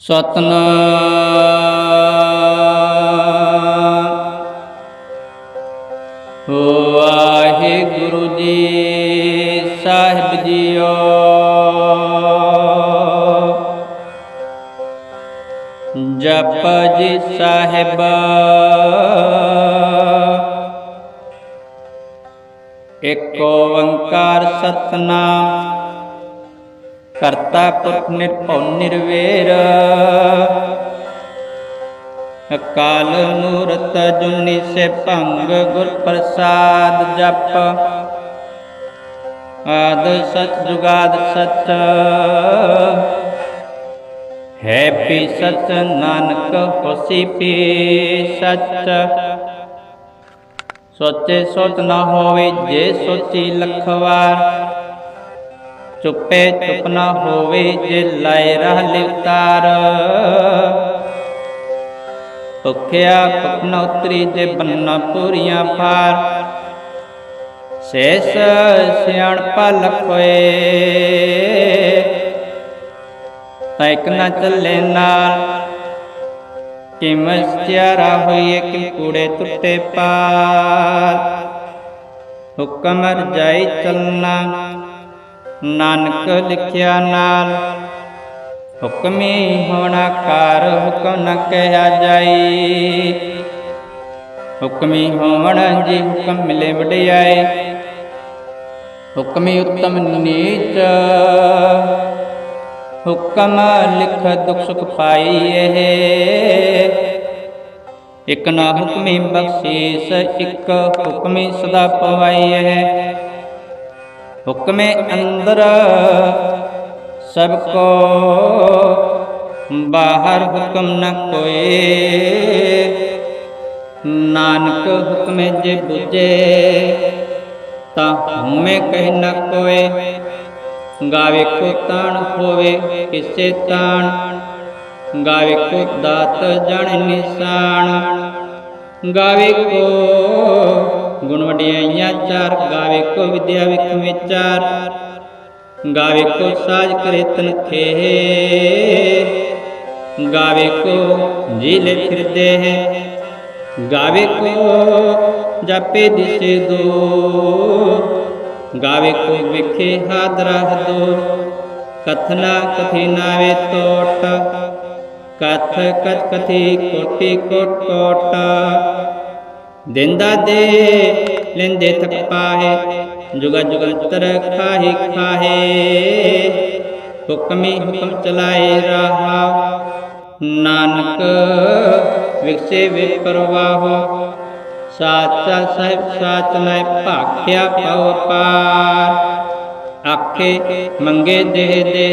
ਸਤਨਾਮ। ਵਾਹਿਗੁਰੂ ਜੀ ਸਾਹਿਬ JIO. ਜਪ ਜੀ ਸਾਹਿਬ। ਏਕ ਓੰਕਾਰ ਸਤਨਾਮ। ਕਰਤਾ ਪੁਰਖ ਨਿਰਭਉ ਨਿਰਵੈਰ। ਅਕਾਲ ਮੂਰਤ ਜੁਨੀ ਸੇ ਭੰਗ ਗੁਰ ਪ੍ਰਸਾਦ ਜਪ। ਆਦ ਸਚ ਜੁਗਾਦ ਸਚ ਹੈ ਪੀ ਸਚ ਨਾਨਕ ਹੋਸੀ ਪੀ ਸਚ ਸੋਚੇ ਸੋਚ ਨਾ ਹੋਵੇ ਜੇ ਸੋਚੀ ਲੱਖ ਵਾਰ ਚੁੱਪੇ ਚੁੱਪ ਨਾ ਹੋਵੇ ਜੇ ਲਾਇ ਰਹ ਲਿਵਤਾਰ। ਭੁਖਿਆ ਭੁਖ ਨ ਉਤਰੀ ਜੇ ਬੰਨਾ ਪੂਰੀਆਂ ਪਾਰ। ਸੇਸ ਸਿਆਣਪਾ ਲਖੋਏ ਤੈਕ ਨ ਚੱਲੇ ਨਾਲ, ਕਿਮ ਸਿਆਰਾ ਹੋਈਏ ਕਿ ਕੂੜੇ ਟੁੱਟੇ ਪਾਰ। ਹੁਕਮ ਰਜਾਈ ਚੱਲਣਾ ਨਾਨਕ ਲਿਖਿਆ ਨਾਲ। ਹੁਕਮੀ ਹੋਣਾ ਕਾਰ ਹੁਕਮ ਨ ਕਹਿਆ ਜਾਈ। ਹੁਕਮੀ ਹੋਵਣ ਜੀ ਹੁਕਮ ਮਿਲੇ ਵਡਿਆਏ ਹੁਕਮੀ ਉਤਮ ਨੀਚ। ਹੁਕਮ ਲਿਖ ਦੁਖ ਸੁਖ ਪਾਈ ਪਾਈਏ। ਇਕ ਨਾ ਹੁਕਮੀ ਬਖਸ਼ੀਸ, ਇਕ ਹੁਕਮੀ ਸਦਾ ਪਵਾਈ ਹੈ ਹੁਕਮੇ ਅੰਦਰ ਸਭ ਕੋ ਬਾਹਰ ਹੁਕਮ ਨ ਕੋਏ ਨਾਨਕ ਹੁਕਮੇ ਜੇ ਬੁਝੇ, ਤਾਂ ਹਉਮੈ ਕਹਿ ਨ ਕੋਏ। ਗਾਵੇ ਕੋ ਤਾਣ ਹੋਵੇ ਕਿਸੇ ਤਾਣ, ਗਾਵੇ ਕੋ ਦਾਤ ਜਣ ਨਿਸ਼ਾਨ ਗਾਵੇ ਕੋ ਗੁਣ ਵਡਿਆਈਆਂ ਚਾਰ ਗਾਵੇ ਕੋ ਵਿਦਿਆ ਵਿਖ ਵਿਚਾਰ ਗਾਵੇ ਕੋ ਸਾਜ ਕਰੇ ਤਨ ਥੇ ਗਾਵੇ ਕੋ ਜੀਲੇ ਫਿਰਦੇ ਹੈ ਗਾਵੇ ਕੋ ਜਾਪੇ ਦਿਸੇ ਦੋ ਗਾਵੇ ਕੋ ਵਿਖੇ ਹਾਦਰਾ ਦੋ ਕਥਨਾ ਕਥੀ ਨਾਵੇ ਤੋਟ ਕਥ ਕਥ ਕਥੀ ਕੋਟੀ ਕੋਟ ਕੋਟ ਦਿੰਦਾ ਦੇ, ਲੈਂਦੇ ਥਕ ਪਾਹੇ ਜੁਗਾ ਜੁਗੰਤਰ ਖਾਹੀ, ਖਾਹੇ। ਹੁਕਮੀ ਹੁਕਮ ਚਲਾਏ ਰਹਾ, ਨਾਨਕ ਵਿਖਸੇ ਵੇ ਸਾਚਾ ਸਾਹਿਬ ਸਾਚ ਲੈ ਭਾਖਿਆ ਪਉ ਪਾਰ। ਆਖੇ ਮੰਗੇ ਦੇ ਦੇ,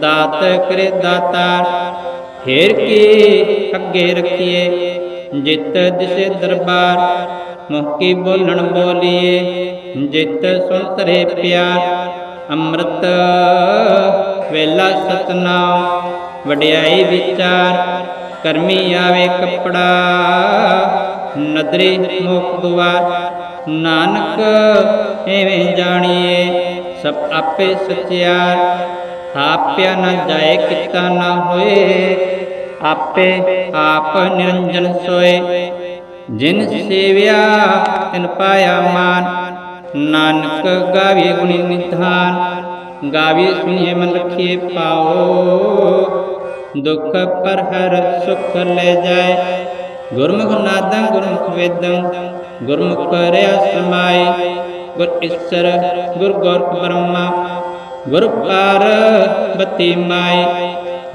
ਦਾਤ ਕਰੇ ਦਾਤਾਰ ਫੇਰ ਕੀ ਅੱਗੇ ਰੱਖੀਏ? ਜਿਤ ਦਿਸੇ ਦਰਬਾਰ ਮੁਖ ਕੀ ਬੋਲਣ ਬੋਲੀਏ। ਜਿਤ ਸੁਣ ਤਰੇ ਪਿਆਰ, ਅੰਮ੍ਰਿਤ ਵੇਲਾ ਸਤਨਾਮ। ਵਡਿਆਈ ਵਿਚਾਰ, ਕਰਮੀ ਆਵੇ ਕੱਪੜਾ। ਨਦਰੇ ਮੁਖ ਦੁਆਰ, ਨਾਨਕ ਐਵੇਂ ਜਾਣੀਏ। ਸਭ ਆਪੇ ਸਚਿਆਰ ਥਾਪਿਆ ਨਾ ਜਾਏ ਕਿਤਾ ਨਾ ਹੋਏ। ਆਪੇ ਆਪ ਨਿਰੰਜਨ ਸੋਏ। ਜਿਨ ਸੇਵਿਆ, ਤਿਨ ਪਾਇਆ ਮਾਨ। ਨਾਨਕ ਗਾਵੇ ਗੁਣੀ ਨਿਧਾਨ। ਗਾਵੇ ਸੁਣੀਏ ਮਨ ਰਖੀਏ ਪਾਓ ਦੁਖ ਪਰ ਹਰ ਸੁਖ ਲੈ ਜਾਏ। ਗੁਰਮੁਖ ਨਾਦੰ ਗੁਰਮੁਖ ਵੇਦੰ। ਗੁਰਮੁਖ ਕਰਿਆ ਸਮਾਈ ਗੁਰ ਈਸਰ, ਗੁਰ ਗੋਰਖ ਬ੍ਰਹਮਾ। ਗੁਰ ਪਾਰ ਬਤੀ ਮਾਈ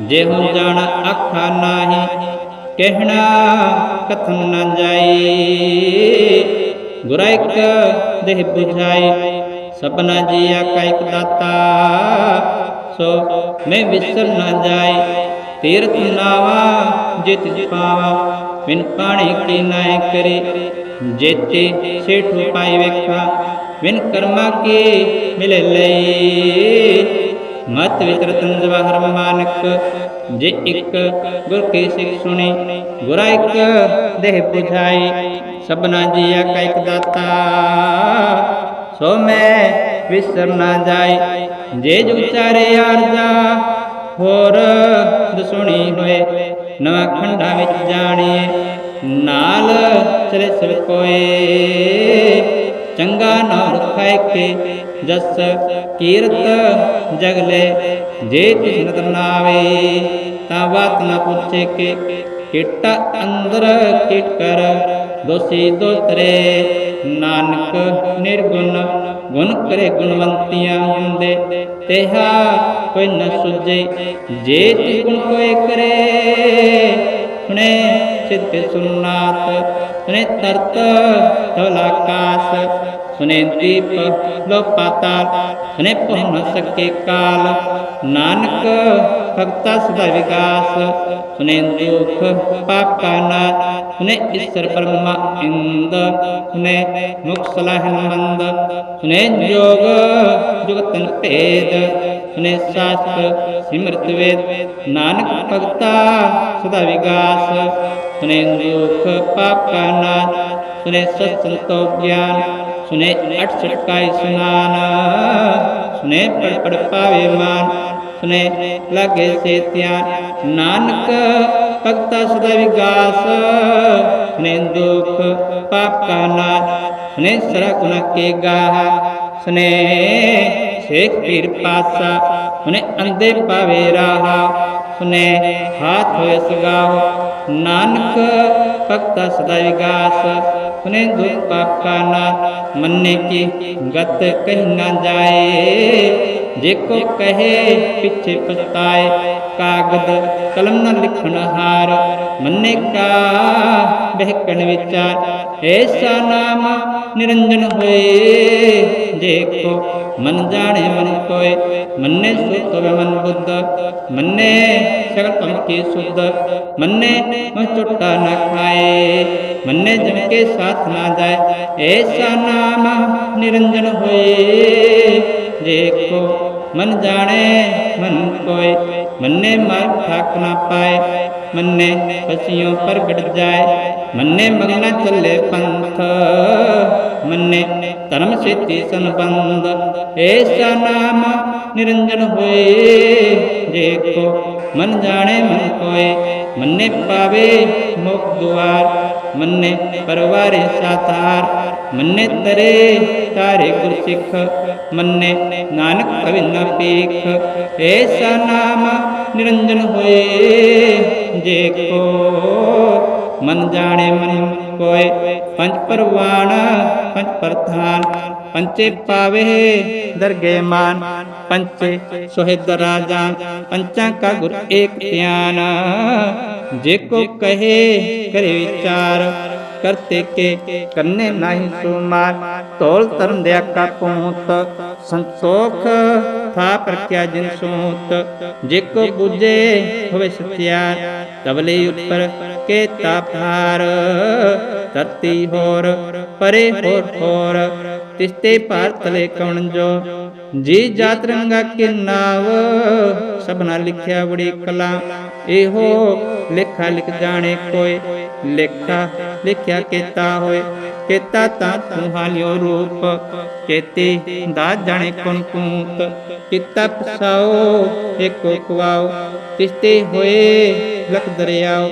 ਜੇ ਹਉ ਜਾਣ ਆਖਾ ਨਾਹੀ, ਕਹਿਣਾ ਕਥਨ ਨ ਜਾਈ। ਗੁਰ ਇਕ ਦੇਹ 부ਝਾਈ ਸਭਨਾ ਜੀਆ ਕਾ ਇਕ ਦਾਤਾ। ਸੋ ਮੈਂ ਵਿਸਰ ਨਾ ਜਾਈ, ਤੀਰਥ ਨਾਵਾ ਜਿਤ ਪਾਵਾ। ਬਿਨ ਪਾਣੀ ਕੀ ਨਾਇ ਕਰੇ, ਜੇਤੇ ਸੇਠੂ ਪਾਈ ਵੇਖਾ। ਬਿਨ ਕਰਮਾ ਕੇ ਮਿਲੇ ਲਈ। ਮਤ ਵਿਤਰ ਤਨ ਜਵਾਹਰ ਮਾਨਕ ਜੇ ਇੱਕ ਗੁਰ ਕੀ ਸਿੱਖ ਸੁਣੀ, ਗੁਰਾ ਇੱਕ ਦੇਹ 부ਝਾਈ ਸਭਨਾ ਜੀਆ ਕਾ ਇੱਕ ਦਾਤਾ। ਸੋ ਮੈਂ ਵਿਸਰ ਨਾ ਜਾਏ ਜੇ ਜੁ ਚਾਰੇ ਆਰਜਾ ਹੋਰ ਦਸੁਣੀ ਹੋਏ, ਨਵਾਂ ਖੰਡਾਂ ਵਿੱਚ ਜਾਣੀਏ, ਨਾਲ ਚਲੇ ਸਭ ਕੋਏ। ਚੰਗਾ ਨਾਮ ਰਖਾਇ ਕੇ ਜਸ ਕੀਰਤ ਜਗਲੇ, ਜੇ ਤਿਸ ਨਦਰ ਨਾਵੇ, ਤਾਂ ਬਾਤ ਨਾ ਪੁੱਛੇ ਕੇ, ਕਿਟਾ ਅੰਦਰ ਕਿਟ ਕਰ, ਦੋਸੀ ਦੋਤਰੇ ਨਾਨਕ ਨਿਰਗੁਣ, ਗੁਣ ਕਰੇ ਗੁਣਵੰਤੀਆਂ ਹੁੰਦੇ, ਤੇਹਾ ਕੋਈ ਨ ਸੁਝੇ, ਜੇ ਤਿਸ ਗੁਣ ਕੋਏ ਕਰੇ, ਸੁਣੇ ਸਿੱਧ ਸੁਨਾਤ ਸੁਨੇ ਤਰਤ ਧਵਲਾਕਾਸ ਸੁਨੇ ਦੀਪ ਲੋ ਪਾਤਾਲ ਸੁਨੇ ਪਹੁ ਸਕੇ ਕਾਲ ਨਾਨਕ ਭਗਤਾ ਸਦਾ ਵਿਕਾਸ ਸੁਨੇ ਦੁਖ ਪਾਪ ਕਾ ਨਾਸ਼ ਸੁਨੇ ਈਸ਼ਰ ਪਰਮਾ ਇੰਦ ਸੁਨੇ ਮੁਖ ਸਲਾਹਨ ਮੰਦ ਸੁਨੇ ਜੋਗ ਜੁਗਤਨ ਭੇਦ ਸੁਨੇ ਸਾਸਤ ਸਿਮਰਤ ਵੇਦ ਨਾਨਕ ਭਗਤਾ ਸਦਾ ਵਿਕਾਸ ਸੁਨੇ ਦੁਖ ਪਾਪ ਕਾ ਸੁਨੇ ਸਤ ਸੰਤੋ ਗਿਆਨ, ਸੁਨੇ ਅਠ ਸਟਕਾਈ ਸੁਨਾਨ, ਸੁਨੇ ਪੜ ਪੜ ਪਾਵੇ ਮਾਨ, ਸੁਨੇ ਲਾਗੇ ਸੇ ਧਿਆਨ, ਨਾਨਕ ਭਗਤਾ ਸਦਾ ਵਿਗਾਸ, ਸੁਨੇ ਦੁਖ ਪਾਪ ਕਾ ਨਾਸ਼ ਸੁਨੇ ਸਰਾ ਗੁਨਾ ਕੇ ਗਾਹ, ਸੁਨੇ ਸੇਖ ਪੀਰ ਪਾਸਾ ਸੁਨੇ ਅੰਦੇ ਪਾਵੇ ਰਾਹਾ ਸੁਨੇ ਹਾਥ ਹੋਇ ਸਗਾਹ ਨਾਨਕ ਭਗਤਾ ਸਦਾ ਵਿਗਾਸ ਸੁਨੇ ਦੁਖ ਪਾਪ ਕਾ ਨਾਸ਼ ਮੰਨੇ ਕੀ ਗਤ ਕਹੀ ਨਾ ਜਾਏ। ਜੇ ਕੋ ਕਹੇ, ਪਿੱਛੇ ਪਛਤਾਏ। ਕਾਗਦ ਕਲਮ ਨ ਲਿਖਣ ਹਾਰ, ਮੰਨੇ ਕਾ ਬਹਿਕਣ ਵਿਚਾਰ। ਐਸਾ ਨਾਮ ਨਿਰੰਜਨ ਹੋਏ ਜੇ ਕੋ ਮਨ ਜਾਣੇ ਮਨ ਕੋਏ। ਮੰਨੇ ਸੁਤ ਹੋਵੇ ਮਨ ਬੁੱਧ, ਮੰਨੇ ਸਗਲ ਪੰਖੀ ਸੁਧ ਮੰਨੇ ਮਨ ਚੁੱਟਾ ਨਾ ਖਾਏ, ਮੰਨੇ ਜਮ ਕੇ ਸਾਥ ਨਾ ਜਾਏ। ਐਸਾ ਨਾਮ ਨਿਰੰਜਨ ਹੋਏ ਜੇ ਕੋ ਮਨ ਜਾਣੇ ਮਨ ਕੋਏ। ਮੰਨੇ ਮਰ ਠਾਕ ਨਾ ਪਾਏ, ਮੰਨੇ ਪਸੀਓਂ ਪ੍ਰਗਟ ਜਾਏ, ਮੰਨੇ ਮਗਨਾ ਚੱਲੇ ਪੰਥ, ਮੰਨੇ ਧਰਮ ਸੇਤੀ ਸੰਬੰਧ ਐਸਾ ਨਾਮ ਨਿਰੰਜਨ ਹੋਏ ਜੇ ਕੋ ਮਨ ਜਾਣੇ ਮਨ ਕੋਏ, ਮੰਨੇ ਪਾਵੇ ਮੁਖ ਦੁਆਰ, ਮੰਨੇ ਪਰਵਾਰੇ ਸਾਥਾਰ ਮੰਨੇ ਤਰੇ ਤਾਰੇ ਗੁਰ ਸਿੱਖ, ਮੰਨੇ ਨਾਨਕ ਭਵਿਨ ਪੀਖ, ਐਸਾ ਨਾਮ ਨਿਰੰਜਨ ਹੋਏ, ਜੇ ਕੋ ਮਨ ਜਾਣੇ ਮਨ ਕੋਏ ਪੰਜ ਪਰਵਾਣ ਪੰਜ ਪ੍ਰਧਾਨ ਪੰਚੇ ਪਾਵੇ ਦਰਗੇ ਮਾਨ ਪੰਚੇ ਸੁਹਿਦ ਰਾਜਾ ਪੰਚਾਂ ਕਾ ਗੁਰ ਏਕ ਧਿਆਨ ਜੇ ਕੋ ਕਹੇ ਕਰੇ ਵਿਚਾਰ ਕਰਤੇ ਕੇ ਕਰਨੇ ਨਹੀਂ ਸੁਮਾਰ ਤੋਲ ਤਰਨ ਦਿਆ ਕਾ ਪੂਤ ਸੰਤੋਖ ਥਾ ਪ੍ਰਕਿਆ ਜਿਨ ਸੂਤ ਜੇ ਕੋ 부ਜੇ ਹੋਵੇ ਸਤਿਆਰ ਤਬਲੇ ਉੱਪਰ ਕੇ ਧਰਤੀ ਹੋਰ, ਪਰੇ ਹੋਰ ਹੋਰ ਤਿਸਤੇ ਭਾਰ ਤਲੇ ਕਉਣ ਜੋ? ਜੀ ਜਾਤ ਰੰਗਾ ਕੇ ਨਾਵ। ਸਭਨਾ ਲਿਖਿਆ ਬੜੀ ਕਲਾ। ਇਹੋ ਲੇਖਾ ਲਿਖ ਜਾਣੇ ਕੋਈ ਲੇਖਾ ਲਿਖਿਆ ਕੀਤਾ ਹੋਏ। ਕੀਤਾ ਤਾਂ ਤੂੰ ਹਾਲਿਓ ਰੂਪ। ਕੇਤੇ ਦਾ ਜਾਣੇ ਕੁਨ ਕੂਤ। ਕੀਤਾ ਪਸਾਓ, ਏਕੋ ਕੁਆਓ ਤਿਸਤੇ ਹੋਏ ਲਖ ਦਰਿਆਓ।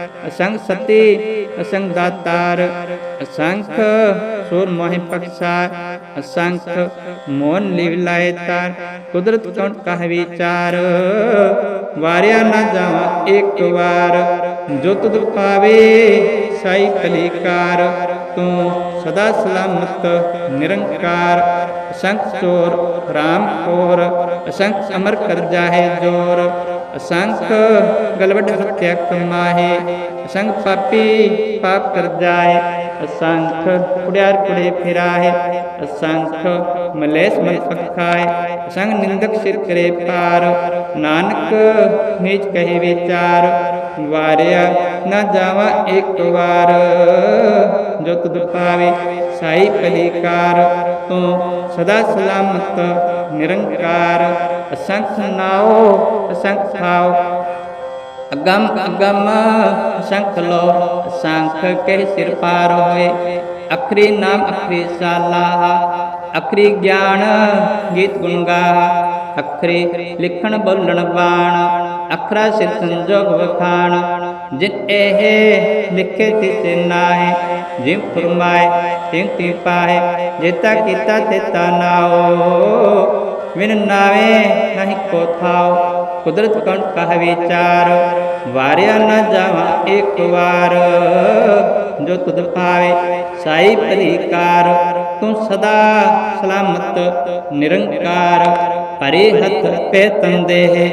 ਅਸੰਖ ਸਤੀ ਅਸੰਖ ਦਾਤਾਰ ਅਸੰਖ ਸੂਰ ਮੋਹਿ ਪਕਸਾਰ ਅਸੰਖ ਮੋਨ ਲਿਵ ਲਾਏ ਤਾਰ ਕੁਦਰਤ ਕੌਣ ਕਹ ਵਿਚਾਰ ਵਾਰਿਆ ਨਾ ਜਾਵਾਂ ਇੱਕ ਵਾਰ ਜੋ ਤੁਧ ਪਾਵੇ ਸਾਈ ਭਲੀਕਾਰ ਤੂੰ ਸਦਾ ਸਲਾਮਤ ਨਿਰੰਕਾਰ ਅਸੰਖ ਚੋਰ ਰਾਮ ਕੋਰ ਅਸੰਖ ਅਮਰ ਕਰ ਜਾਹੇ ਜੋਰ ਅਸੰਖ ਗਲਵਟ ਹੱਤਿਆ ਕਮਾਹੇ ਅਸੰਖ ਪਾਪੀ ਪਾਪ ਕਰ ਜਾਏ, ਅਸੰਖ ਕੁੜਿਆਰ ਕੁੜੇ ਫਿਰਾਏ, ਅਸੰਖ ਮਲੇਸ ਮਨ ਪਖਾਏ ਅਸੰਗ ਨਿੰਦਕ ਸਿਰ ਕਰੇ ਪਾਰ, ਨਾਨਕ ਨੀਚ ਕਹੇ ਵਿਚਾਰ ਵਾਰਿਆ ਨਾ ਜਾਵਾ ਇੱਕ ਵਾਰ। ਜੋ ਤੁਧ ਪਾਵੇ ਸਾਈ ਭਲੀਕਾਰ ਤੂੰ ਸਦਾ ਸਲਾਮਤ ਨਿਰੰਕਾਰ। ਅਸੰਖ ਨਾਉ ਅਸੰਖ ਖਾਓ। ਅਗੰਮ ਅਗੰਮ ਅਸੰਖ ਲੋ ਅਸੰਖ ਕੇ ਸਿਰ ਪਾਰ ਹੋਏ। ਅਖਰੀ ਨਾਮ ਅਖਰੀ ਸਾਲਾ, ਅਖਰੀ ਗਿਆਨ ਗੀਤ ਗੁਣ ਗਾ। ਅਖਰੀ ਲਿਖਣ ਬੋਲਣ ਬਾਣ ਅਖਰਾ ਸਿਰ ਸੰਜੋਗ ਵਖਾਣ ਜਿਨ ਇਹ ਲਿਖੇ ਤਿਸ ਨਾਹੀ ਜਿਮ ਫਰਮਾਏ ਤਿਨ ਤੀ ਪਾਏ ਜੇਤਾ ਕੀਤਾ ਤੇਤਾ ਨਾਓ ਵਿਨ ਨਾਵੇ ਨਹੀਂ ਕੋ ਥਾਓ ਕੁਦਰਤ ਕਣ ਕਹ ਵਿਚਾਰ, ਵਾਰਿਆ ਨਾ ਜਾਵਾਂ ਇੱਕ ਵਾਰ। ਜੋ ਤੁਧ ਪਾਵੇ ਸਾਈ ਭਲੀਕਾਰ ਤੂੰ ਸਦਾ ਸਲਾਮਤ, ਨਿਰੰਕਾਰ। ਪਰੇ ਹੱਥ ਪੇ ਤੰਦੇ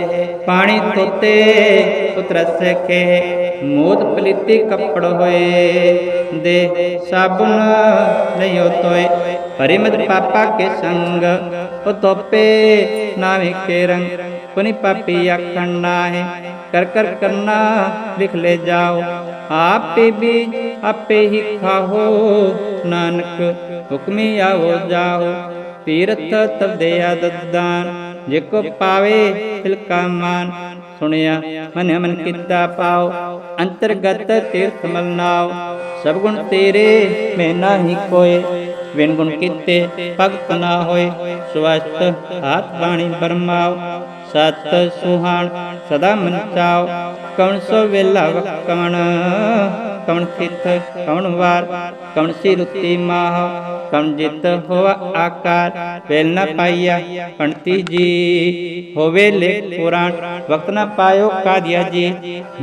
ਪਾਣੀ ਤੋਤੇ ਪੁੱਤਰ ਸਕੇ ਮੋਦ ਪਲੀਤੀ ਕੱਪੜ ਹੋਏ। ਦੇ ਸਾਬੁਨ ਲਿਓ ਤੋਏ। ਪਰਿਮਤ ਪਾਪਾ ਕੇ ਸੰਗ ਉਹ ਤੋਪੇ ਨਾਵੇਂ ਕੇ ਰੰਗ। ਪੁਨੀ ਪਾਪੀ ਆਖਣ ਨਾਹੀ। ਕਰ ਕਰ ਕਰਨਾ ਲਿਖ ਲੈ ਜਾਓ। ਆਪੇ ਵੀ ਆਪੇ ਹੀ ਖਾਓ। ਨਾਨਕ ਹੁਕਮੀ ਆਵੋ ਜਾਓ। ਤੀਰਥ ਤਬਦੇ ਆਦਦਾਨ ਜੇ ਕੋ ਪਾਵੇ ਤਿਲਕਾ ਮਾਨ ਸੁਣਿਆ, ਮਨ ਮਨ ਕੀਤਾ ਪਾਓ, ਅੰਤਰਗਤ ਤੀਰਥ ਮਲਨਾਓ। ਸਭ ਗੁਣ ਤੇਰੇ, ਮੈਂ ਨਾਹੀ ਕੋਏ। ਵਿਨ ਗੁਣ ਕੀਤੇ ਭਗਤ ਨਾ ਹੋਏ। ਸਵਸਤ ਹਾਥ ਬਾਣੀ ਬਰਮਾਓ। ਸਤ ਸੁਹਾਣ, ਸਦਾ ਮਨ ਚਾਓ। ਕਵਣ ਸੋ ਵੇਲਾ ਵਕਵਣ ਕਵਣ? ਥਿਤ ਕਵਣ ਵਾਰ? ਕਵਣ ਸੀ ਰੁੱਤੀ ਮਾਹ? ਕਵਣ ਜਿਤ ਹੋਵਾ ਆਕਾਰ? ਵੇਲ ਨਾ ਪਾਈਆ ਪੰਤੀ ਜੀ। ਹੋਵੇ ਲੇ ਪੁਰਾਣ, ਵਕਤ ਨਾ ਪਾਇਓ ਕਾਦੀਆ ਜੀ।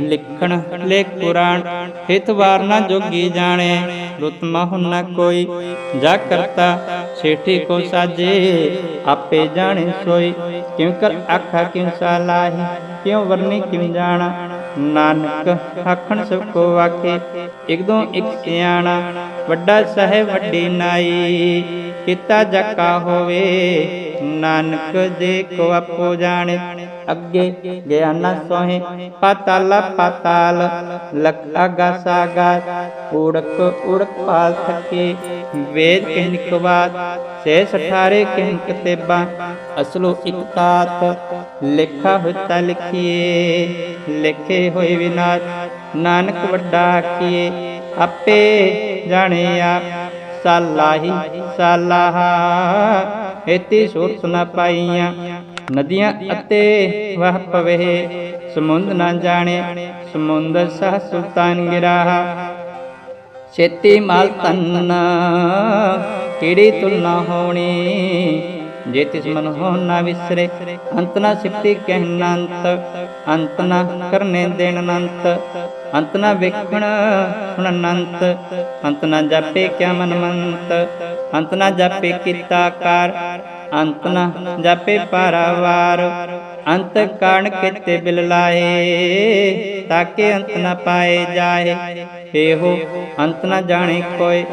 ਲਿਖਣ ਲੇ ਪੁਰਾਣ ਹਿਤ ਵਾਰ ਨਾ ਜੋਗੀ ਜਾਣੇ। ਰੁਤ ਮਹੁ ਨਾ ਕੋਈ, ਜਾ ਕਰਤਾ ਸੇਠੀ ਕੋ ਸਾਜੇ। ਆਪੇ ਜਾਣੇ ਸੋਈ, ਕਿਉ ਕਰ ਆਖਾ ਕਿਉ ਸਾਲਾਹੀ ਕਿਉ ਵਰਨੀ ਕਿਉ ਜਾਣਾ? ਨਾਨਕ ਆਖਣ ਸਭ ਕੋ ਆਖੇ ਇਕ ਦੋ ਸਿਆਣਾ, ਵੱਡਾ ਸਹਿਬ, ਵੱਡੀ ਨਾਈ, ਕੀਤਾ ਜਾਕਾ ਹੋਵੇ, ਨਾਨਕ ਜੇ ਕੋ ਆਪੋ ਜਾਣੇ, ਅੱਗੇ ਗਿਆਨਾ ਸੋਹੇ, ਪਾਤਾਲ ਪਾਤਾਲ, ਲਖ ਆਗਾਸ ਆਗਾਸ ਊੜਕ ਊੜਕ ਪਾਲ ਥਕੇ, ਵੇਦ ਕਹਿ ਨਿਕਵਾਤ ਸੇ ਸਠਾਰੇ ਕਹਿ ਕਤੇਬਾ ਅਸਲੋ ਇਕ ਲਿਖਾ ਹੋਤਾ ਲਿਖੀਏ, ਲਿਖੇ ਹੋਏ ਵਿਨਾਸ਼, ਨਾਨਕ ਵੱਡਾ ਆਖੀਏ, ਆਪੇ ਜਾਣੇ ਆਪ ਸਾਲਾਹੀ ਸਾਲਾਹਾ ਇਤੀ ਸੁਰਤ ਨਾ ਪਾਈਆਂ, ਨਦੀਆਂ ਅਤੇ ਵਹ ਪਵੇ, ਸਮੁੰਦ ਨਾ ਜਾਣੇ ਸਮੁੰਦ ਸਹ ਸੁਲਤਾਨ ਗਿਰਾਹਾ। ਛੇਤੀ ਮਾਲ ਤਨ ਕਿਹੜੀ ਤੁਲਨਾ ਹੋਣੀ ਜੇ ਤਿਸ ਮਨ ਹੋ ਨਾ ਵਿਸਰੇ ਅੰਤ ਨਾ ਸਿਫਤੀ ਕਹਿਨ ਅੰਤ ਅੰਤ ਨਾ ਕਰਨੇ ਦੇਣ ਅਨੰਤ ਅੰਤ ਨਾ ਵੇਖਣ ਸੁਣਨ ਅੰਤ ਅੰਤ ਨਾ ਜਾਪੇ ਕਿਆ ਮਨ ਮੰਤ ਅੰਤ ਨਾ ਜਾਪੇ ਕੀਤਾ ਕਾਰ ਅੰਤ ਨਾ ਜਾਪੇ ਪਾਰਾਵਾਰ ਅੰਤ ਕਾਣ ਕਿਤੇ ਬਿਲ ਲਾਏ ਤਾਕੇ ਅੰਤ ਨਾ ਪਾਏ ਜਾਏ, ਇਹੋ ਅੰਤ ਨਾ ਜਾਣੇ ਕੋਈ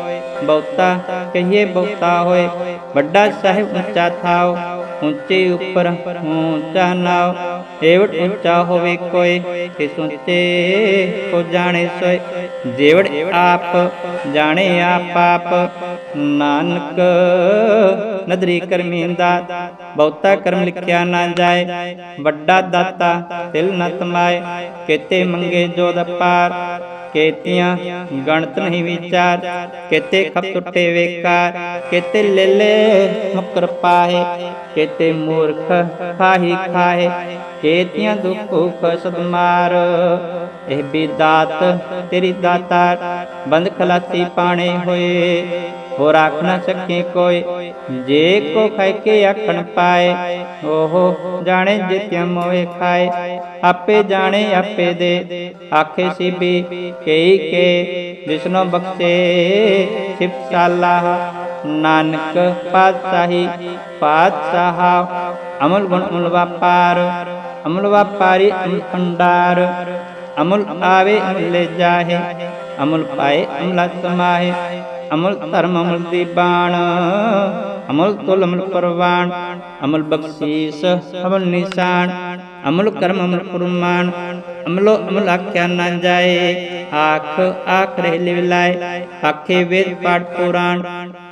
ਬਹੁਤਾ ਕਹੀਏ ਬਹੁਤਾ ਹੋਏ। ਵੱਡਾ ਸਾਹਿਬ ਉੱਚਾ ਥਾਓ, ਉੱਚੇ ਉੱਪਰ ਉੱਚਾ ਨਾਉ ਏਵੜ ਉੱਚਾ ਹੋਵੇ ਕੋਈ ਤਿਸ ਉੱਚੇ ਕੋ ਜਾਣੇ ਸੋਏ। ਜੇਵੜ ਆਪ ਜਾਣੇ ਆਪ ਆਪ, ਨਾਨਕ ਨਦਰੀ ਕਰਮੀਂਦਾ ਬਹੁਤਾ ਕਰਮ ਲਿਖਿਆ ਨਾ ਜਾਏ, ਵੱਡਾ ਦਾਤਾ ਤਿਲ ਨ ਤਮਾਏ। ਕਿਤੇ ਮੰਗੇ ਜੋ ਪਾਰ ਕੇਤੀਆਂ ਗਣਤ ਨਹੀਂ ਵਿਚਾਰ, ਕੇਤੇ ਖਪ ਟੁੱਟੇ ਵੇਕਾਰ, ਕੇਤੇ ਲੇਲੇ ਮੁਕਰ ਪਾਹੇ, ਕੇਤੇ ਮੂਰਖ ਖਾਹੀ ਖਾਹੇ, ਕੇਤੀਆਂ ਦੁੱਖੋ ਕਸਦ ਮਾਰ ਇਹ ਵੀ ਦਾਤ ਤੇਰੀ ਦਾਤਾਰ, ਬੰਦ ਖਲਾਤੀ ਪਾਣੇ ਹੋਏ। ਹੋ ਰਾਖ ਨਾ ਸਕੇ ਕੋਈ। ਜੇ ਕੋ ਖਾਇ ਕੇ ਆਖਣ ਪਾਏ, ਓਹੋ ਜਾਣੇ ਜਿਤਿਆ ਮੋਏ ਖਾਏ। ਆਪੇ ਜਾਣੇ, ਆਪੇ ਦੇ। ਆਖੇ ਸਿਬੀ ਕਈ ਕੇ ਜਿਸਨੋ ਬਖਸ਼ੇ ਸਿਫਤ ਨਾਨਕ ਪਾਤਸ਼ਾਹੀ, ਪਾਤਸ਼ਾਹ, ਅਮਲ ਗੁਣ ਅਮਲ ਵਪਾਰ, ਅਮਲ ਵਪਾਰੀ ਅਮਲ ਭੰਡਾਰ, ਅਮੁਲ ਆਵੇ ਅਮੁਲੇ ਜਾਹੇ, ਅਮੁਲ ਪਾਏ ਅਮਲਾ ਸਮਾਹੇ। ਅਮਲ ਧਰਮ ਅਮੁਲ ਦੀ ਬਾਣ, ਅਮੁਲ ਤੁਲ ਅਮੁਲ ਪਰਵਾਨ ਅਮੁਲ ਬਖਸ਼ੀਸ ਅਮੁਲ ਨਿਸ਼ਾਨ, ਅਮਲ ਕਰਮ ਅਮੁਲ ਕੁਰਮਾਨ, ਅਮਲੋ ਅਮਲ ਆਖਿਆ ਨਾ ਜਾਏ, ਆਖ ਆਖ ਰਹਿ ਲਿਵਲਾਏ ਆਖੇ ਵੇਦ ਪਾਠ ਪੁਰਾਣ,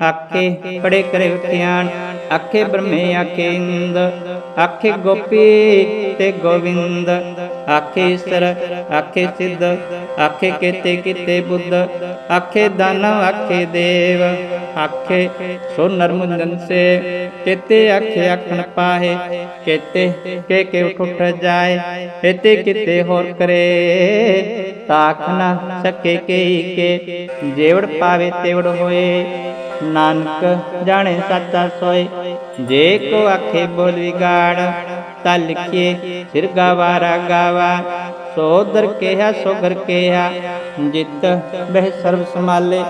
ਆਖੇ ਪੜੇ ਕਰੇ ਵਿਖਿਆਨ ਆਖੇ ਬ੍ਰਹਮੇ ਆਖੇ ਇੰਦ, ਆਖੇ ਗੋਪੀ ਤੇ ਗੋਵਿੰਦ ਆਖੇ ਈਸ਼ਰ ਆਖੇ ਸਿੱਧ, ਆਖੇ ਕੀਤੇ ਕੀਤੇ ਬੁੱਧ, ਆਖੇ ਦਾਨਵ ਆਖੇ ਦੇਵ, ਆਖੇ ਸੋ ਨਰਮੁੰਦਨ ਸੇ ਕੀਤੇ ਆਖੇ ਆਖਣ ਪਾਹੇ ਕੀਤੇ ਕੇ ਕੇ ਉਠ ਜਾਏ ਕੀਤੇ ਕੀਤੇ ਹੋਰ ਕਰੇ ਤਾਖ ਨਾ ਸਕੇ ਕੇ ਕੇ, ਜੇਵੜ ਪਾਵੇ ਤੇਵੜ ਹੋਏ, ਨਾਨਕ ਜਾਣੇ ਸੱਚਾ ਸੋਏ, ਜੇ ਕੋ ਆਖੇ ਬੋਲ ਵਿਗਾੜ ਤਾ ਲਿਖੀਏ। ਸਿਰ ਗਾਵਾਰਾ ਗਾਵਾ। ਸੋ ਦਰ ਕਿਹਾ ਸੋ ਘਰ ਕਿਹਾ। ਜਿਤ ਬਹਿ ਸਰਬ ਸਮਾਲੇ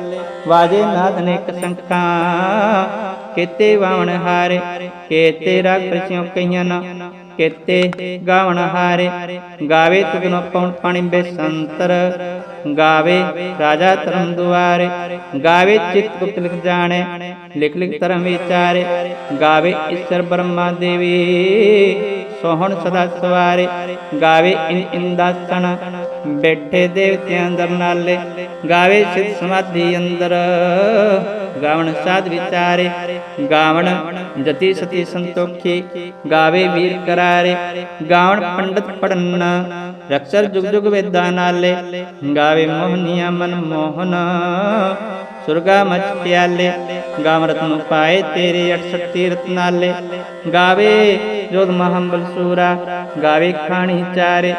ਵਾਜੇ ਨਾਦ ਅਨੇਕ ਸੰਕਾਂ ਕੀਤੇ ਵਾਵਣ ਹਾਰੇ। ਕੀਤੇ ਰਾਗ ਰਚਿਓ ਕਈਆਂ ਨਾ। ਕੀਤੇ ਗਾਵਣ ਹਾਰੇ। ਗਾਵੇ ਤੁਧਨੋ ਪਉਣ ਪਾਣੀ ਬੇਸੰਤਰ ਗਾਵੇ ਰਾਜਾ ਧਰਮ ਦੁਆਰੇ। ਗਾਵੇ ਚਿਤ ਗੁਪਤ ਲਿਖ ਜਾਣੇ। ਲਿਖ ਲਿਖ ਧਰਮ ਵਿਚਾਰੇ। ਗਾਵੇ ਈਸ਼ਰ ਬ੍ਰਹਮਾ ਦੇਵੀ। ਸੋਹਣ ਸਦਾ ਸਵਾਰੇ, ਗਾਵੇ ਇਨ ਇੰਦਾਸਣ। ਬੈਠੇ ਦੇਵਤਿਆਂ ਅੰਦਰ ਨਾਲੇ, ਗਾਵੇ ਸਿਧ ਸਮਾਧੀ ਅੰਦਰ। ਗਾਵਣ ਸਾਧ ਵਿਚਾਰੇ, ਗਾਵਣ ਜਤੀ ਸਤੀ ਸੰਤੋਖੀ, ਗਾਵੇ ਵੀਰ ਕਰਾਰੇ। ਗਾਵਣ ਪੰਡਤ ਪੜਨ, ਰਕਸਰ ਜੁਗ ਜੁਗ ਵੇਦਾਂ ਨਾਲੇ, ਗਾਵੇ ਮੋਹਨੀਆ ਮਨ ਮੋਹਨ। ਸੁਰਗਾ ਮਚ ਪਿਆਲੇ ਗਾਵ ਰਤਨ ਪਾਏ ਤੇਰੇ 68 ਤੀਰਤ ਨਾਲੇ ਗਾਵੇ ਜੋਦ ਮਹੰਬਲ ਸੂਰਾ, ਗਾਵੇ ਖਾਣੀ ਚਾਰੇ।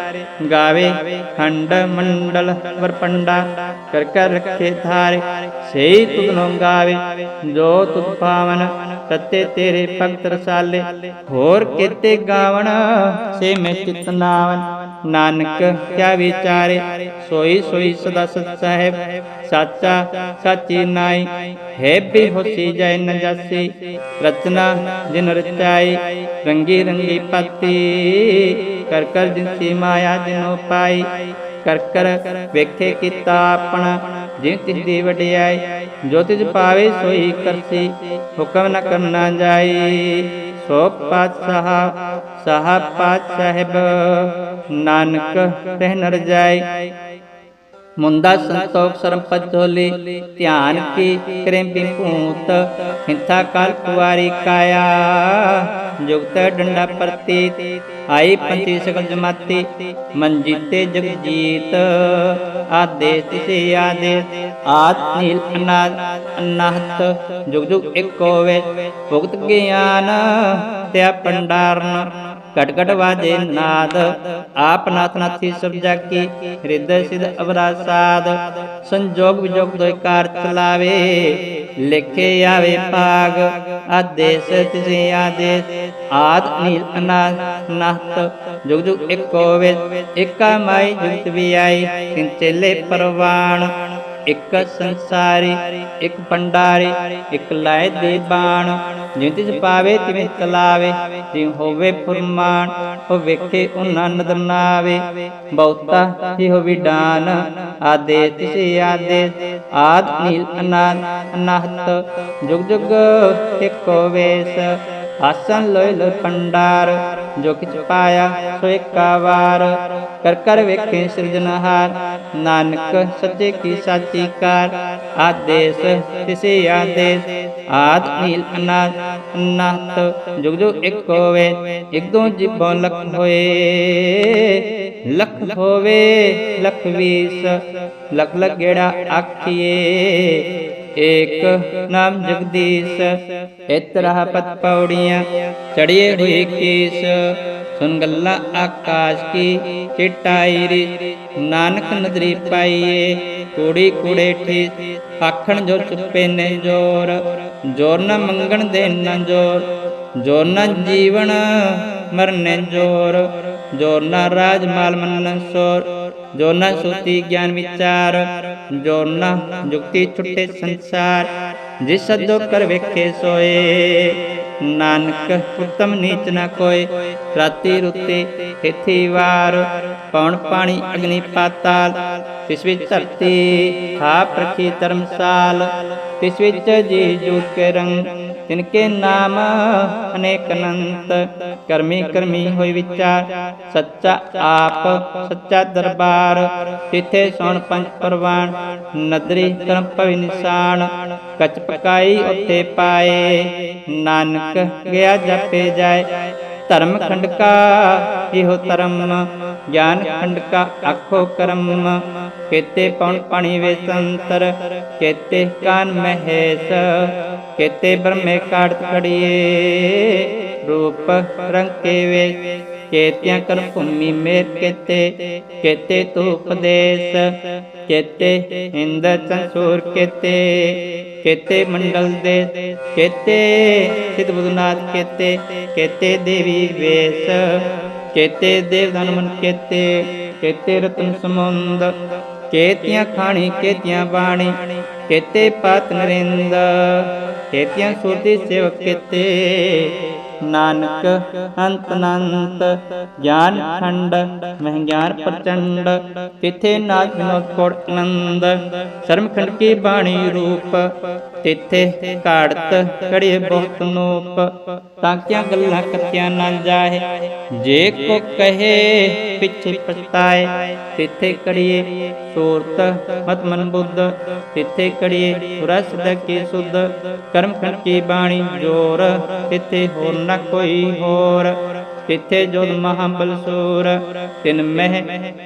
ਗਾਵੇ ਖੰਡ ਮੰਡਲ ਵਰਪੰਡਾ ਕਰ ਕਰ ਰੱਖੇ ਥਾਰੇ ਸਹੀ ਤੁਧਨੋਂ ਗਾਵੇ, ਜੋ ਤੁਧ ਪਾਵਨ, ਤਤੇ ਤੇਰੇ ਭਗਤ ਰਸਾਲੇ। ਹੋਰ ਕੀਤੇ ਗਾਵਣ, ਸੇ ਮੈਂ ਚਿਤ ਨਾਵਨ। ਨਾਨਕ, ਕਿਆ ਵਿਚਾਰੇ? ਸੋਈ ਸੋਈ ਸਦਾ ਸਤ ਸਾਹਿਬ, ਸਾਚਾ ਸਾਚੀ ਨਾਈ। ਹੈ ਵੀ ਹੋਸੀ ਜੈ ਨ ਰਚਨਾ ਜਿਨ ਰਚਾਈ, ਰੰਗੀ ਰੰਗੀ ਪਤੀ। ਕਰ ਕਰ ਜਿਨਸੀ ਮਾਇਆ ਜਿਨੋ ਪਾਈ, ਕਰ ਕਰ ਵੇਖੇ ਕੀਤਾ ਆਪਣਾ ਜਿਨ ਤਿਸ ਦੀ ਵਡਿਆਈ। ਜੋ ਤਿਜ ਪਾਵੇ ਸੋਈ ਕਰਸੀ, ਹੁਕਮ ਨ ਕਰਨਾ ਜਾਈ। ਸੋ ਪਾਤਸ਼ਾਹ ਸਾਹ ਪਾਤ ਸਾਹਿਬ ਨਾਨਕ ਰਹਿ ਨਰ ਜਾਏ। ਮੁੰਦਾ ਸੰਤੋਖ ਸਰਮ ਪਜੋਲੀ ਧਿਆਨ ਕੀ ਕਰੇ ਬਿਪੂਤ ਹਿੰਥਾ ਕਾਲ ਕੁਵਾਰੀ ਕਾਇਆ। ਜੁਗਤ ਡੰਡਾ ਪ੍ਰਤੀਤ, ਆਈ ਪੰਤੀ ਸਗਲ ਜਮਾਤੀ ਮਨ ਜੀਤੇ ਜਗ ਜੀਤ ਆਦੇਸ ਤਿਸੇ ਆਦੇਸ ਆਤ ਨੀਲ ਅਨਾਦ ਅਨਾਹਤ, ਜੁਗ ਜੁਗ ਇੱਕ ਹੋਵੇ ਭੁਗਤ ਗਿਆਨ, ਤਿਆ ਪੰਡਾਰਨ ਘਟ ਘਟ ਵਾਜੇ ਨਾਦ। ਆਪ ਨਾਥ ਨਾਥੀ ਸਭ ਜਾਕੀ ਹਿਰਦੈ ਸਿਧ ਅਵਰਾ ਸਾਧ। ਸੰਜੋਗ ਵਿਜੋਗ ਦੋਇ ਕਾਰ ਚਲਾਵੇ, ਲਿਖੇ ਆਵੇ ਪਾਗ ਆਦੇਸ ਤਿਸੇ ਆਦੇਸ, ਆਦ ਨੀਲ ਅਨਾਦ ਨਾਹਤ ਜੁਗ ਜੁਗ ਇੱਕ ਹੋਵੇ ਇਕਾ ਮਾਈ ਜੁਗਤ ਵੀ ਆਈ, ਤਿਨ ਚੇਲੇ ਪਰਵਾਣ। ਇੱਕ ਸੰਸਾਰੀ, ਇੱਕ ਪੰਡਾਰੀ ਇੱਕ ਲਾਇ ਦੇ ਬਾਣ। ਜਿਵੇਂ ਤਿਸ ਪਾਵੇ ਤਿਵੇਂ ਚਲਾਵੇ ਜਿਉ ਹੋਵੇ ਫੁਰਮਾਨ, ਉਹ ਵੇਖੇ ਉਹਨਾਂ ਨਦਰ ਬਹੁਤਾ ਹੀ ਹੋਵੀ ਡਾਨ, ਆਦੇ ਤਿਸੇ ਆਦੇ, ਆਦ ਨੀਲ ਅਨਾਦ ਅਨਾਹਤ, ਜੁਗ ਜੁਗ ਇੱਕੋ ਵੇਸ, ਆਸਨ ਲੋਇ ਲੋਇ ਪੰਡਾਰ ਜੋ ਕਿਛ ਪਾਇਆ ਸੋ ਏਕਾ ਵਾਰ। ਕਰ ਕਰ ਵੇਖੇ ਸਿਰਜਨਹਾਰ ਨਾਨਕ ਸੱਚੇ ਕੀ ਸਾਚੀ ਕਾਰ। ਆਦੇਸ ਤਿਸੇ ਆਦੇਸ। ਆਦ ਨੀਲ ਅਨਾਦ ਅਨਾਹਤ ਜੁਗ ਜੁਗ ਇੱਕ ਹੋਵੇ, ਇੱਕ ਦੋ ਜਿਬੋਂ ਲਖ ਹੋਏ। ਲਖ ਹੋਵੇ, ਲਖ ਵੀਸ। ਲਖ ਲਖ ਗੇੜਾ ਆਖੀਏ। ਏਕ ਨਾਮ ਜਗਦੀਸ਼ ਇਤਰਹ ਪਤ ਪੌੜੀਆਂ ਚੜੀਏ ਹੋਏ ਕੇਸ ਸੁਨ ਗੱਲਾਂ ਆਕਾਸ਼ ਕੀ, ਚਿਟਾਈ ਰੇ। ਨਾਨਕ ਨਦਰੀ ਪਾਈਏ, ਕੂੜੀ ਕੂੜੇ ਠੀ। ਆਖਣ ਜੋ ਚੁੱਪੇ ਨੇ ਜੋਰ ਜੋਰ ਨ ਮੰਗਣ ਦੇ ਨ ਜੋਰ। ਜੋਰ ਨ ਜੀਵਨ ਮਰਨੇ ਜੋਰ ਜੋਰ ਨ ਰਾਜ ਮਾਲ ਮੰਨਨ ਸੋਰ। ਜੋ ਨ ਸੁਤੀ ਗਿਆਨ ਵਿਚਾਰ ਜੋ ਨ ਜੁਗਤੀ ਛੁੱਟੇ ਸੰਸਾਰ, ਜਿਸ ਸਦੋ ਕਰ ਵੇਖੇ ਸੋਏ। ਨਾਨਕ ਉਤਮ ਨੀਚ ਨਾ ਕੋਏ, ਰਾਤੀ ਰੁੱਤੇ ਖੇਤੀ ਵਾਰ। ਪੌਣ ਪਾਣੀ ਅਗਨੀ ਪਾਤਾਲ, ਤਿਸ ਵਿੱਚ ਧਰਤੀ ਥਾਪ ਰਖੀ ਧਰਮਸਾਲ, ਤਿਸ ਵਿੱਚ ਜੀ ਜੂਤ ਰੰਗ। ਤਿਨਕੇ ਨਾਮ ਅਨੇਕ ਅਨੰਤ ਕਰਮੀ ਕਰਮੀ ਹੋਈ ਵਿਚਾਰ ਸੱਚਾ ਆਪ ਸੱਚਾ ਦਰਬਾਰ ਤਿਥੇ ਸੋਣ ਪੰਜ ਪਰਵਾਨ ਨਦਰੀ ਕਰਮ ਭਵਿ ਨਿਸ਼ਾਨ ਕਚ ਪਕਾਈ ਉੱਤੇ ਪਾਏ ਨਾਨਕ ਗਿਆ ਜਪੇ ਜਾਏ ਧਰਮ ਖੰਡ ਕਾ ਇਹੋ ਧਰਮ ਗਿਆਨ ਖੰਡ ਕਾ ਆਖੋ ਕਰਮ ਕੇਤੇ ਪਉਣ ਪਾਣੀ ਵੇ ਸੰਤਰ, ਕੇਤੇ ਕਾਨ ਮਹੇਸ਼, ਕੇਤੇ ਬ੍ਰਹਮੇ ਕਾੜਤ ਖੜੀਏ ਰੂਪ ਰੰਗ ਵੇ ਕੇਤਿਆਂ ਕਰ ਭੂਮੀ ਮੇਰ ਕੇਤੇ ਕੇਤੇ ਤੂ ਉਪਦੇਸ਼ ਕੇਤੇ ਇੰਦ ਸੰਸੂਰ ਕੇਤੇ ਕੇਤੇ ਮੰਡਲ ਦੇ, ਕੇਤੇ ਸਿਧ ਬੁਧਨਾਥ ਕੇਤੇ ਕੇਤੇ ਦੇਵੀ ਵੇਸ, ਕੇਤੇ ਦੇਵ ਮਨ ਕੇਤੇ ਕੇਤੇ ਰਤਨ ਸਮੁੰਦ ਕੇਤੀਆਂ ਖਾਣੀ, ਕੇਤੀਆਂ ਬਾਣੀ, ਕੇਤੇ ਪਾਤ ਨਰਿੰਦ, ਕੇਤੀਆਂ ਸੁਰਤੀ ਸੇਵਕ ਕੇਤੇ। ਨਾਨਕ ਅੰਤ ਅਨੰਤ, ਗਿਆਨ ਖੰਡ, ਮਹਿ ਗਿਆਨ ਪ੍ਰਚੰਡ, ਕਿਥੇ ਨਾਗ ਵਿਨੋਦ ਕੋੜ ਆਨੰਦ ਸ਼ਰਮ ਖੰਡ ਕੀ ਬਾਣੀ ਰੂਪ ਤਿਥੇ ਘਾੜਤ ਕੜੀਏ ਬਹੁਤ ਨੂਪ, ਤਾਂ ਕਿਆ ਗੱਲਾਂ ਕਥਿਆ ਨਾ ਜਾਏ ਜੇ ਕੋ ਕਹੇ, ਪਿੱਛੇ ਪਛਤਾਏ, ਤਿਥੇ ਕੜੀਏ ਸੂਰਤ ਮਤ ਮਨ ਬੁੱਧ, ਤਿਥੇ ਕੜੀਏ ਰਸ ਕੀ ਸੁਧ, ਕਰਮ ਖੰਡ ਕੀ ਬਾਣੀ ਜੋਰ, ਤਿਥੇ ਹੋਰ ਨ ਕੋਈ ਹੋਰ, ਤਿਥੇ ਜੋਦ ਮਹਾਬਲ ਸੂਰ ਤਿਨ ਮਹਿ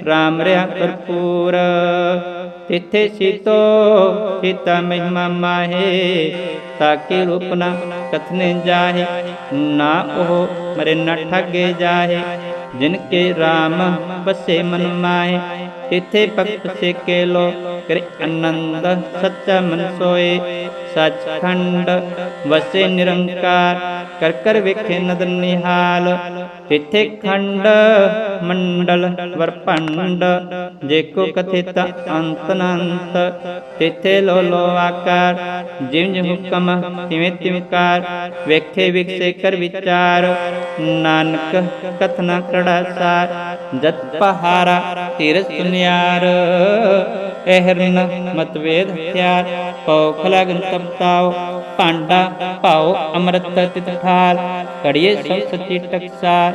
ਰਾਮ ਰਿਆ ਕਰਪੂਰ ਤਿਥੇ ਸੀਤੋ ਸੀਤਾ ਮਹਿਮਾ ਮਾਹੇ ਤਾਕੇ ਰੂਪ ਨਾ ਕਥਨੇ ਜਾਹੇ, ਨਾ ਉਹ ਮਰੇ ਨ ਠਗੇ ਜਾਹੇ। ਜਿਨ ਕੇ RAM ਬਸੇ ਮਨ ਮਾਹੇ, ਤਿਥੇ ਭਗਤ ਸੇਕੇ ਲੋ ਕਰੇ ਆਨੰਦ ਸੱਚਾ ਮਨ ਸੋਏ, ਸਚਖੰਡ ਵਸੇ ਨਿਰੰਕਾਰ, ਕਰ ਕਰ ਵੇਖੇ ਨਦਰ ਨਿਹਾਲ ਤਿਥੇ ਖੰਡ ਮੰਡਲ ਵਰਪੰਡ ਜੇ ਕੋ ਕਥਿਤ ਅੰਤ ਅਨੰਤ, ਤਿਥੇ ਲੋ ਲੋ ਆਕਾਰ ਜਿਵ ਜਿਵ ਹੁਕਮ ਤਿਵੇਂ ਤਿਵਕਾਰ ਵੇਖੇ ਵਿਖਸੇ ਕਰ ਵਿਚਾਰ, ਨਾਨਕ ਕਥਨਾ ਕਰੜਾ ਸਾਰ, ਜਤ ਪਹਾਰਾ ਤੀਰ ਸੁਨਿਆਰ ehਰਨ ਮਤਵੇਦ ਹਥਿਆਰ ਪਉ ਖਲਗਨ ਤਪਤਾਉ ਭਾਂਡਾ ਭਾਉ ਅੰਮ੍ਰਿਤ ਤਿਤ ਠਾਲ ਕੜੀਏ ਸਭ ਸੱਚੀ ਟਕਸਾਰ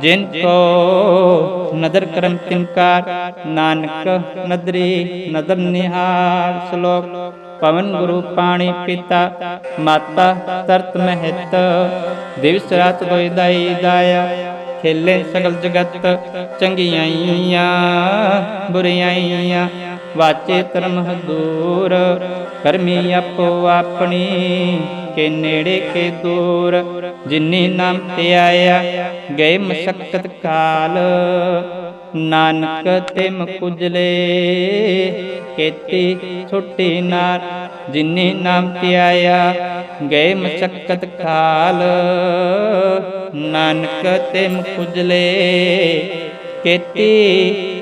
ਜਿਨ ਕੋ ਨਦਰ ਕਰਮ ਤਿਨਕਾਰ ਨਾਨਕ ਨਦਰੀ ਨਦਰ ਨਿਹਾਲ ਸ਼ਲੋਕ ਪਵਨ ਗੁਰੂ ਪਾਣੀ ਪਿਤਾ ਮਾਤਾ ਤਰਤ ਮਹਿਤ ਦਿਵਸ ਰਾਤ ਦੋਇ ਦਾਈ ਦਾਇਆ ਖੇਲੇ ਸਗਲ ਜਗਤ ਚੰਗਿਆਈਆਂ ਬੁਰੀਆਈਆਂ ਵਾਚੇ ਧਰਮ ਹਦੂਰ ਕਰਮੀ ਆਪੋ ਆਪਣੀ, ਕੇ ਨੇੜੇ ਕੇ ਦੂਰ। ਜਿਨੀ ਨਾਮ ਤੇ ਆਇਆ, ਗਏ ਮਸ਼ਕਤ ਕਾਲ। ਨਾਨਕ ਤੇ ਮੁਕੁਜਲੇ, ਕੇਤੀ ਛੁੱਟੀ ਨਾਰ। ਜਿਨੀ ਨਾਮ ਤੇ ਆਇਆ, ਗਏ ਮਸ਼ਕਤ ਕਾਲ। ਨਾਨਕ ਤੇ ਮੁਕੁਜਲੇ, ਕੇਤੀ